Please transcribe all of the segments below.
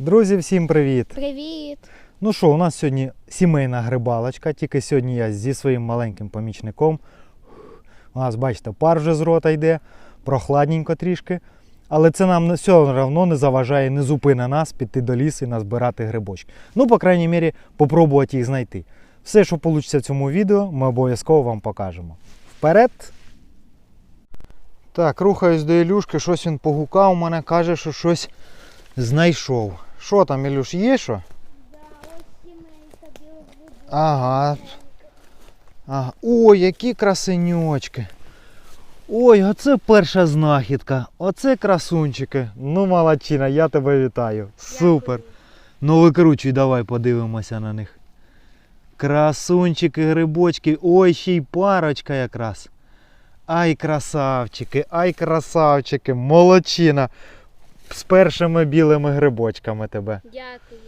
Друзі, всім привіт! Привіт! Ну що, у нас сьогодні сімейна грибалочка, тільки сьогодні я зі своїм маленьким помічником. У нас, бачите, пар вже з рота йде, прохладненько трішки. Але це нам все одно не заважає, не зупине нас піти до лісу і назбирати грибочки. Ну, по крайній мірі, попробувати їх знайти. Все, що вийде в цьому відео, ми обов'язково вам покажемо. Вперед! Так, рухаюсь до Ілюшки, щось він погукав у мене, каже, що щось знайшов. Що там, Ілюш, є що? Ага. ага. Ой, які красеньочки. Ой, оце перша знахідка. Оце красунчики. Ну, молодчина, я тебе вітаю. Супер. Ну викручуй, давай подивимося на них. Красунчики, грибочки. Ой, ще й парочка якраз. Ай, красавчики, ай, красавчики, молодчина. З першими білими грибочками тебе. Дякую.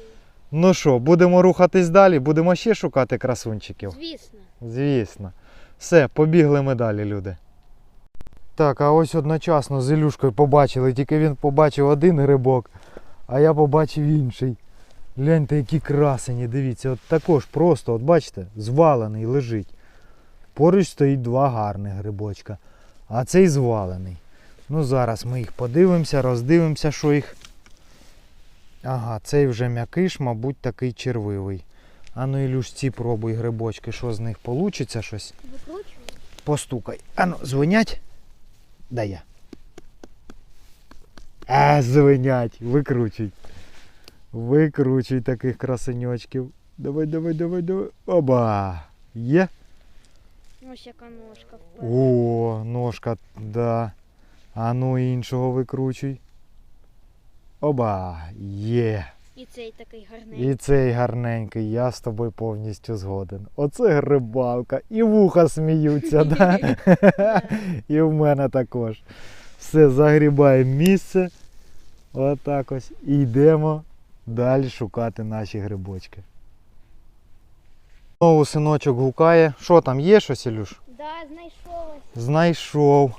Ну що, будемо рухатись далі, будемо ще шукати красунчиків. Звісно. Звісно. Все, побігли ми далі, люди. Так, а ось одночасно з Ілюшкою побачили, тільки він побачив один грибок, а я побачив інший. Гляньте, які красені, дивіться, от також просто, от бачите, звалений лежить. Поруч стоїть два гарних грибочка, а цей звалений. Ну зараз ми їх подивимося, роздивимося, що їх. Ага, цей вже м'якиш, мабуть, такий червивий. А ну Ілюш, ці пробуй грибочки, що з них вийде щось. Постукай. Ану, дзвонять? Дай я. А, дзвонять. Викручуй. Викручуй таких красеньочків. Давай, давай, давай, давай. Оба. Є? Ось яка ножка. О, ножка, да. А ну іншого викручуй. Оба. Є. І цей такий гарний. І цей гарненький, я з тобою повністю згоден. Оце грибалка. І вуха сміються, да? І в мене також. Все, загрібаємо місце. Отак ось. І йдемо далі шукати наші грибочки. Знову синочок гукає. Що там, є щось, Ілюш? Да, знайшов. Знайшов.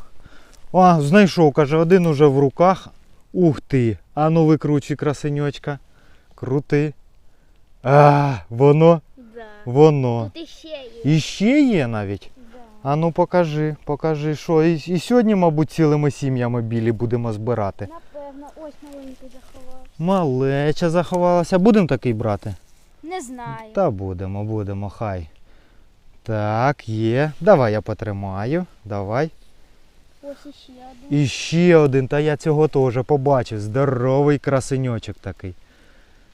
А, знайшов, каже, один уже в руках. Ух ти. А ну викручуй красеньочка. Крути. А, воно, Да. воно. Тут іще є. І ще є навіть. Да. А ну покажи, покажи, що. І, і сьогодні, мабуть, цілими сім'ями білі будемо збирати. Напевно, ось маленький заховав. Малеча заховалася. Будемо такий брати? Не знаю. Та будемо, будемо, хай. Так, є. Давай я потримаю. Давай. Ось іще один. І ще один, та я цього теж побачив. Здоровий красеньочок такий.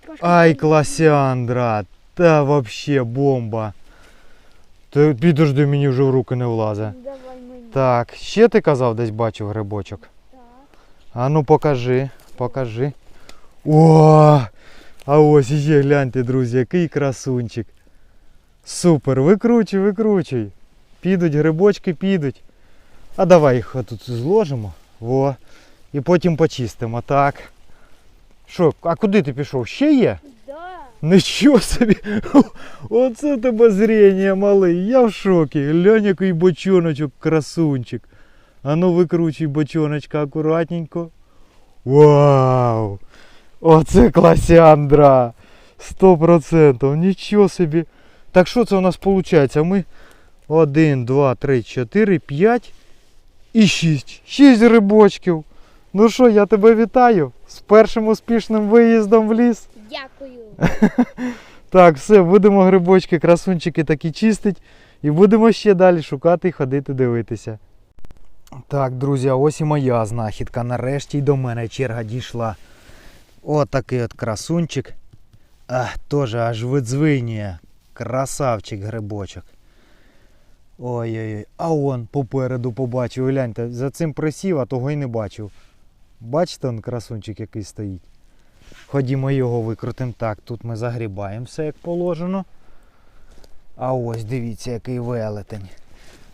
Трошки Ай, класяндра, та вообще бомба. Та підожди, мені вже в руки не влазить. Давай мені. Так, ще ти казав, десь бачив грибочок. Так. А ну покажи, покажи. О! А ось іще гляньте, друзі, який красунчик. Супер, викручуй, викручуй. Підуть грибочки, підуть. А давай їх тут зложимо. Во. І потім почистимо. Так. Що, а куди ти пішов? Ще є? Да. Нічого собі. Оце тебе зріння малий. Я в шокі. Глянь, який бочоночок, красунчик. А ну викручуй бочоночка акуратненько. Вау! Оце класяндра! Сто процентів. Нічого собі. Так що це у нас виходить? Ми 1, 2, 3, 4, 5 і 6. 6 рибочків. Ну що, я тебе вітаю з першим успішним виїздом в ліс. Дякую. Так, все, будемо грибочки, красунчики такі чистить. І будемо ще далі шукати і ходити дивитися. Так, друзі, ось і моя знахідка. Нарешті й до мене черга дійшла. Отакий от красунчик. Ах, теж аж видзвинює. Красавчик грибочок. Ой-ой-ой. А он попереду побачив. Гляньте, за цим присів, а того й не бачив. Бачите, он красунчик який стоїть. Ходімо його викрутимо. Так, тут ми загрібаємо все як положено. А ось дивіться, який велетень.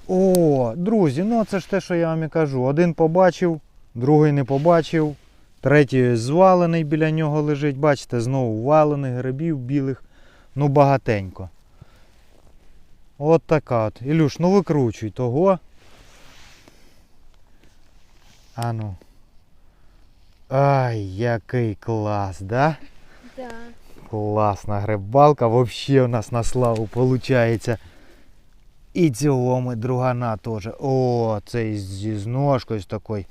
О, друзі, ну це ж те, що я вам і кажу. Один побачив, другий не побачив, третій звалений біля нього лежить. Бачите, знову валених грибів білих. Ну багатенько. От така от. Ілюш, ну викручуй того. Ану. Ай, який клас, да? Да. Класна грибалка, взагалі у нас на славу виходить. І цього ми другана теж. О, цей зі зножкою такою.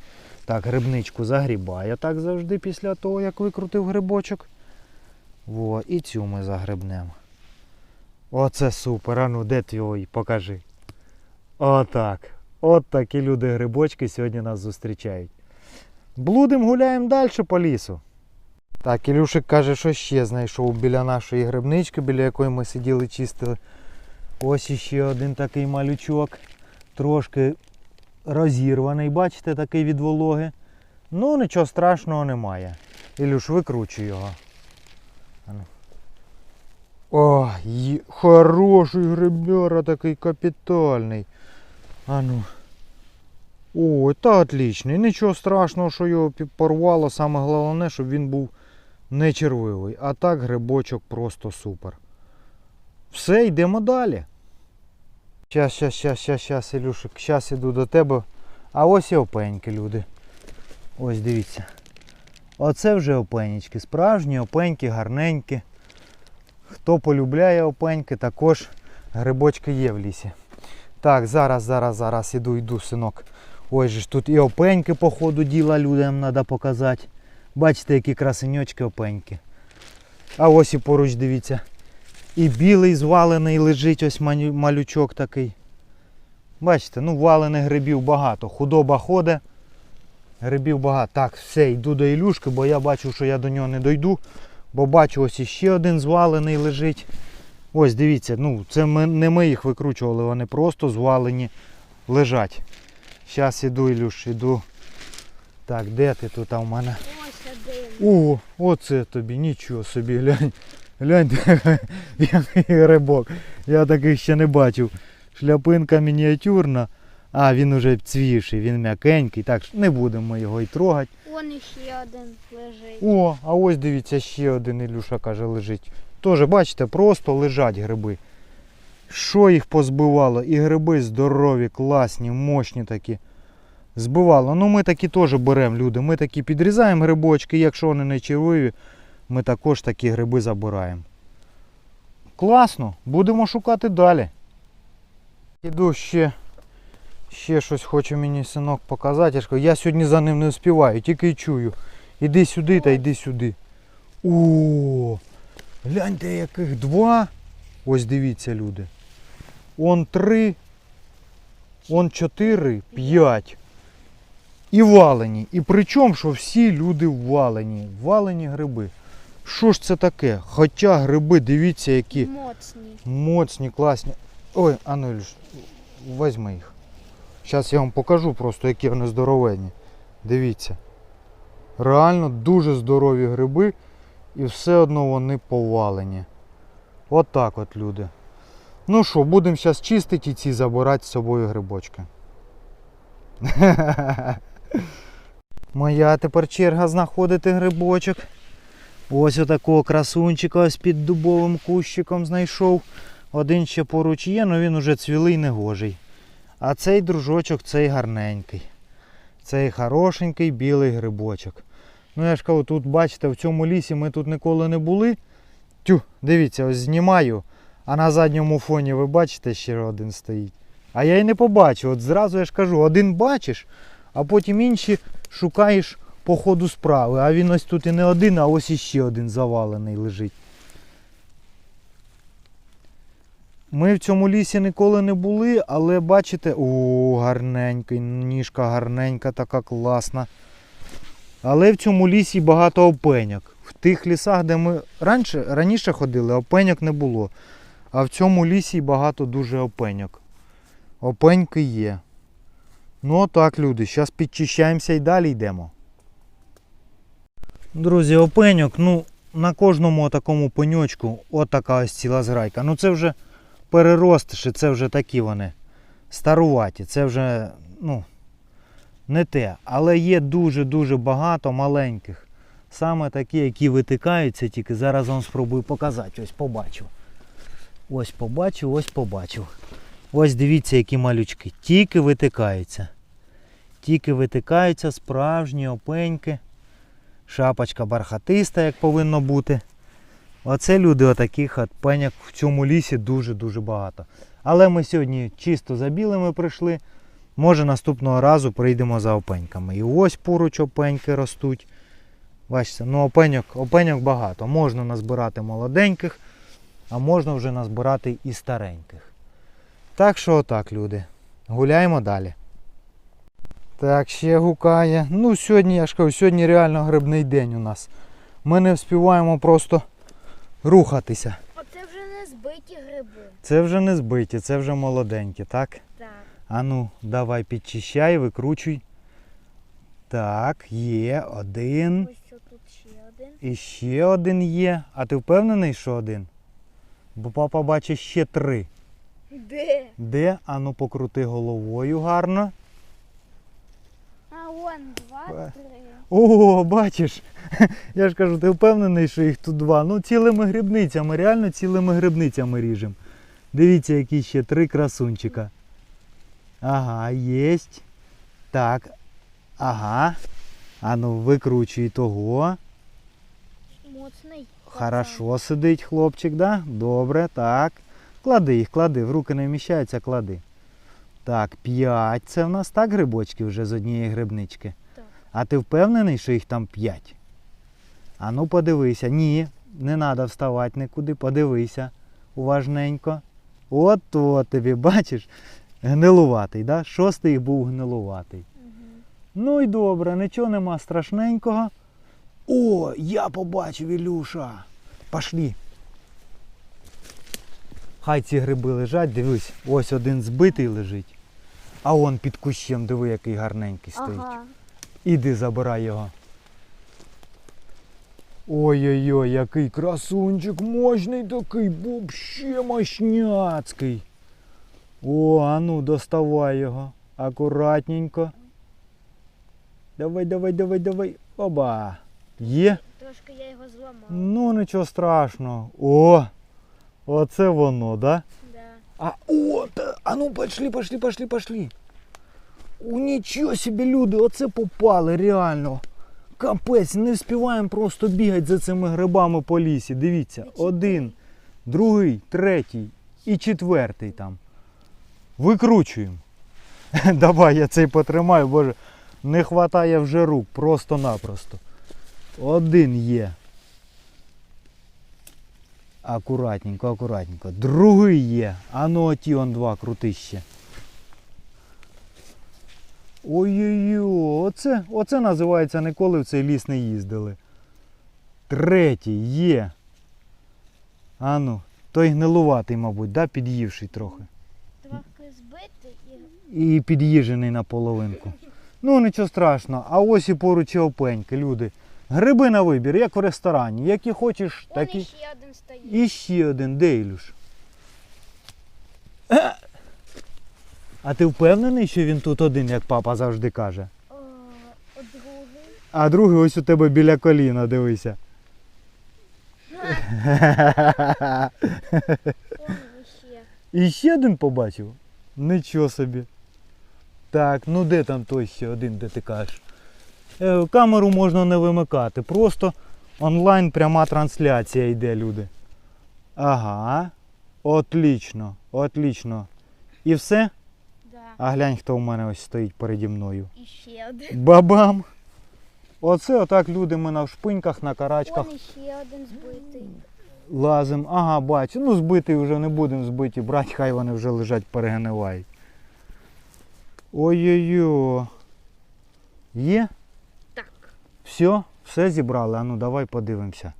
Так, грибничку загрібає так завжди після того, як викрутив грибочок. Во, і цю ми загребнемо. Оце супер. А ну де твій? Покажи. Отак. От такі люди грибочки сьогодні нас зустрічають. Блудим гуляємо далі по лісу. Так, Ілюшик каже, що ще знайшов біля нашої грибнички, біля якої ми сиділи, чистили. Ось іще один такий малючок. Трошки розірваний, бачите, такий від вологи. Ну, нічого страшного немає. Ілюш, викручуй його. О, хороший грибера, такий капітальний. Ану. Ой, та отличний. Нічого страшного, що його порвало. Саме головне, щоб він був не червивий. А так грибочок просто супер. Все, йдемо далі. Щас, щас, щас, щас, щас, Ілюшик, щас іду до тебе. А ось і опеньки, люди. Ось дивіться. Оце вже опенічки. Справжні опеньки, гарненькі. Хто полюбляє опеньки, також грибочки є в лісі. Так, зараз, зараз, зараз іду, йду, синок. Ось же ж тут і опеньки по ходу діла людям треба показати. Бачите, які красеньочки опеньки. А ось і поруч дивіться. І білий звалений лежить ось малючок такий. Бачите, ну валених грибів багато. Худоба ходить. Грибів багато. Так, все, йду до Ілюшки, бо я бачу, що я до нього не дойду. Бо бачу, ось іще один звалений лежить. Ось дивіться, ну це ми, не ми їх викручували, вони просто звалені лежать. Зараз іду, Ілюш, іду. Так, де ти тут в мене? Ось один. О, оце тобі, нічого собі, глянь. Глянь, який грибок. Я таких ще не бачив. Шляпинка мініатюрна, а він уже цвівший, він м'якенький, так не будемо його і трогати. Вон іще один лежить. О, а ось дивіться, ще один Ілюша каже, лежить. Тоже, бачите, просто лежать гриби. Що їх позбивало? І гриби здорові, класні, мощні такі. Збивало. Ну ми такі теж беремо, люди. Ми такі підрізаємо грибочки, якщо вони не червиві, ми також такі гриби забираємо. Класно, будемо шукати далі. Іду ще, ще щось хоче мені синок показати. Я ж кажу, Я сьогодні за ним не успіваю, тільки й чую. Іди сюди та йди сюди. О, гляньте, яких два. Ось дивіться, люди. Он три, он чотири, п'ять. І валені. І причому, що всі люди валені. Валені гриби. Що ж це таке? Хоча гриби, дивіться, які Моцні. моцні, класні. Ой, а ну візьми їх. Зараз я вам покажу просто, які вони здоровенні. Дивіться. Реально дуже здорові гриби і все одно вони повалені. От так от люди. Ну що, будемо зараз чистити і ці забирати з собою грибочки. Моя тепер черга знаходити грибочок. Ось отакого красунчика ось під дубовим кущиком знайшов. Один ще поруч є, але він уже цвілий негожий. А цей дружочок, цей гарненький. Цей хорошенький білий грибочок. Ну я ж кажу, тут бачите, в цьому лісі ми тут ніколи не були. Тю, дивіться, ось знімаю, а на задньому фоні ви бачите, ще один стоїть. А я й не побачив. От зразу я ж кажу, один бачиш, а потім інші шукаєш по ходу справи. А він ось тут і не один, а ось іще один завалений лежить. Ми в цьому лісі ніколи не були, але бачите, о, гарненький, ніжка гарненька, така класна. Але в цьому лісі багато опеньок. В тих лісах, де ми раніше, раніше ходили, опеньок не було. А в цьому лісі багато дуже опеньок. Опеньки є. Ну отак, люди, зараз підчищаємося і далі йдемо. Друзі, опеньок, ну, на кожному такому пеньочку отака ось ціла зграйка. Ну це вже переростиші, це вже такі вони старуваті, це вже, ну, не те. Але є дуже-дуже багато маленьких. Саме такі, які витикаються, тільки зараз вам спробую показати. Ось побачив. Ось побачив, ось побачив. Ось дивіться, які малючки. Тільки витикаються. Тільки витикаються справжні опеньки. Шапочка бархатиста, як повинно бути. Оце люди отаких от пеняк в цьому лісі дуже-дуже багато. Але ми сьогодні чисто за білими прийшли. Може наступного разу прийдемо за опеньками. І ось поруч опеньки ростуть. Бачите, ну опеньок, опеньок багато. Можна назбирати молоденьких, а можна вже назбирати і стареньких. Так що отак, люди. Гуляємо далі. Так, ще гукає. Ну, сьогодні, я ж кажу, сьогодні реально грибний день у нас. Ми не вспіваємо просто рухатися. Оце вже не збиті гриби. Це вже не збиті, це вже молоденькі, так? Так. А ну, давай підчищай, викручуй. Так, є один. Ось що тут ще один. І ще один є. А ти впевнений, що один? Бо папа бачить ще три. Де? Де? А ну покрути головою гарно. А вон два, Ба- три. О, бачиш. Я ж кажу, ти впевнений, що їх тут два. Ну, цілими грибницями, реально цілими грибницями ріжемо. Дивіться, які ще три красунчика. Ага, єсть. Так. Ага. А ну викручуй того. Моцний. Хорошо сидить хлопчик, да? Добре, так. Клади їх, клади, в руки не вміщаються, клади. Так, п'ять. Це в нас так грибочки вже з однієї грибнички. А ти впевнений, що їх там п'ять? А ну подивися. Ні, не треба вставати нікуди, подивися. Уважненько. От то тобі, бачиш? Гнилуватий, да? Шостий був гнилуватий. Угу. Ну і добре, нічого нема страшненького. О, я побачив Ілюша. Пошли. Хай ці гриби лежать, дивись, ось один збитий лежить. А он під кущем, диви, який гарненький стоїть. Ага. Іди забирай його. Ой-ой-ой, який красунчик мощний такий, вообще мощняцький. О, а ну доставай його. Акуратненько. Давай, давай, давай, давай. Оба. Є? Трошки я його зламав. Ну нічого страшного. О! Оце воно, да? Да. А о, та, а ну пошли, пошли, пошли, пошли. О, нічого собі, люди, оце попали, реально. Капець, не вспіваємо просто бігати за цими грибами по лісі. Дивіться, один, другий, третій і четвертий там. Викручуємо. Давай я цей потримаю, боже, не вистачає вже рук, просто-напросто. Один є. Акуратненько, акуратненько. Другий є. А ну оті он два крути ще. Ой-ой-ой, оце, оце називається ніколи в цей ліс не їздили. Третій є. А ну, той гнилуватий, мабуть, да, під'ївший трохи. Трохи збитий і І під'їжений на половинку. Ну, нічого страшного. А ось і поруч і опеньки, люди. Гриби на вибір, як в ресторані. Які хочеш, такі. іще один стоїть. І ще один, де Ілюш? Е! А ти впевнений, що він тут один, як папа завжди каже? Другий. А другий ось у тебе біля коліна, дивися. І ще один побачив? Нічого собі. Так, ну де там той ще один, де ти кажеш? Е, камеру можна не вимикати, просто онлайн пряма трансляція йде, люди. Ага. Отлично, отлично. І все? А глянь, хто у мене ось стоїть переді мною. І ще один. Бабам! Оце отак люди ми на шпиньках, на карачках Вон іще один збитий. лазим. Ага, бачу. Ну збитий вже не будемо збиті брати, хай вони вже лежать, перегнивають. Ой-ой-ой. Є? Так. Все? Все зібрали? А ну давай подивимося.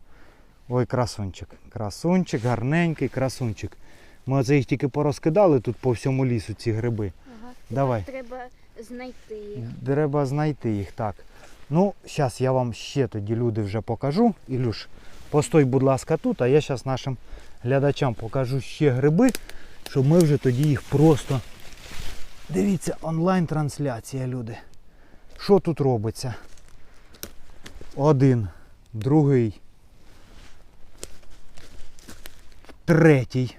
Ой, красунчик. Красунчик, гарненький красунчик. Ми оце їх тільки порозкидали тут по всьому лісу, ці гриби. Давай. Треба знайти їх. Треба знайти їх, так. Ну, зараз я вам ще тоді люди вже покажу. Ілюш, постой, будь ласка, тут, а я зараз нашим глядачам покажу ще гриби, щоб ми вже тоді їх просто. Дивіться, онлайн-трансляція, люди. Що тут робиться? Один, другий, третій,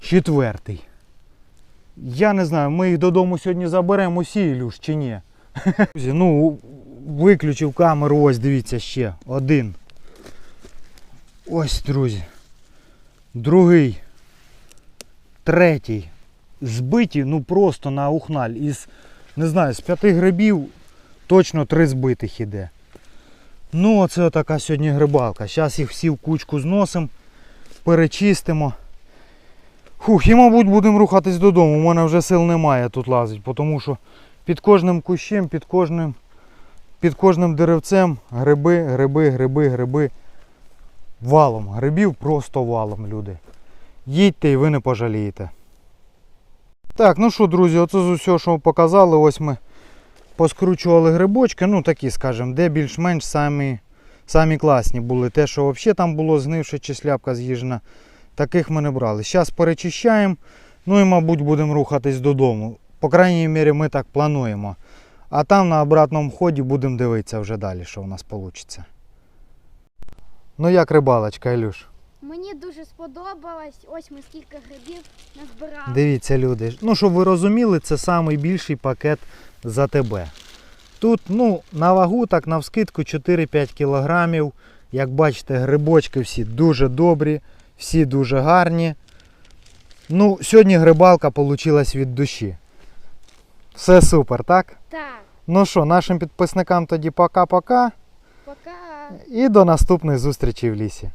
четвертий. Я не знаю, ми їх додому сьогодні заберемо усі, Ілюш, чи ні. Друзі, ну, виключив камеру, ось дивіться ще. Один. Ось, друзі. Другий. Третій. Збиті, ну просто на ухналь. Із, не знаю, з п'яти грибів точно три збитих іде. Ну, оце така сьогодні грибалка. Зараз їх всі в кучку зносимо, перечистимо. Фух, і, мабуть, будемо рухатись додому. У мене вже сил немає тут лазити, тому що під кожним кущем, під кожним, під кожним деревцем гриби, гриби, гриби, гриби. Валом. Грибів просто валом, люди. Їдьте і ви не пожалієте. Так, ну що, друзі, оце з усього, що показали, ось ми поскручували грибочки, ну такі, скажімо, де більш-менш самі, самі класні були. Те, що взагалі там було знивше чи шляпка з'їжджена, таких ми не брали. Зараз перечищаємо, ну і, мабуть, будемо рухатись додому. По крайній мірі, ми так плануємо. А там на обратному ході будемо дивитися вже далі, що у нас вийде. Ну як рибалочка, Ілюш? Мені дуже сподобалось. Ось ми скільки грибів назбирали. Дивіться, люди. Ну, щоб ви розуміли, це найбільший пакет за тебе. Тут, ну, на вагу, так навскидку 4-5 кілограмів. Як бачите, грибочки всі дуже добрі, всі дуже гарні. Ну, сьогодні грибалка вийшла від душі. Все супер, так? Так, Ну що, нашим підписникам тоді пока-пока. пока. І до наступної зустрічі в лісі.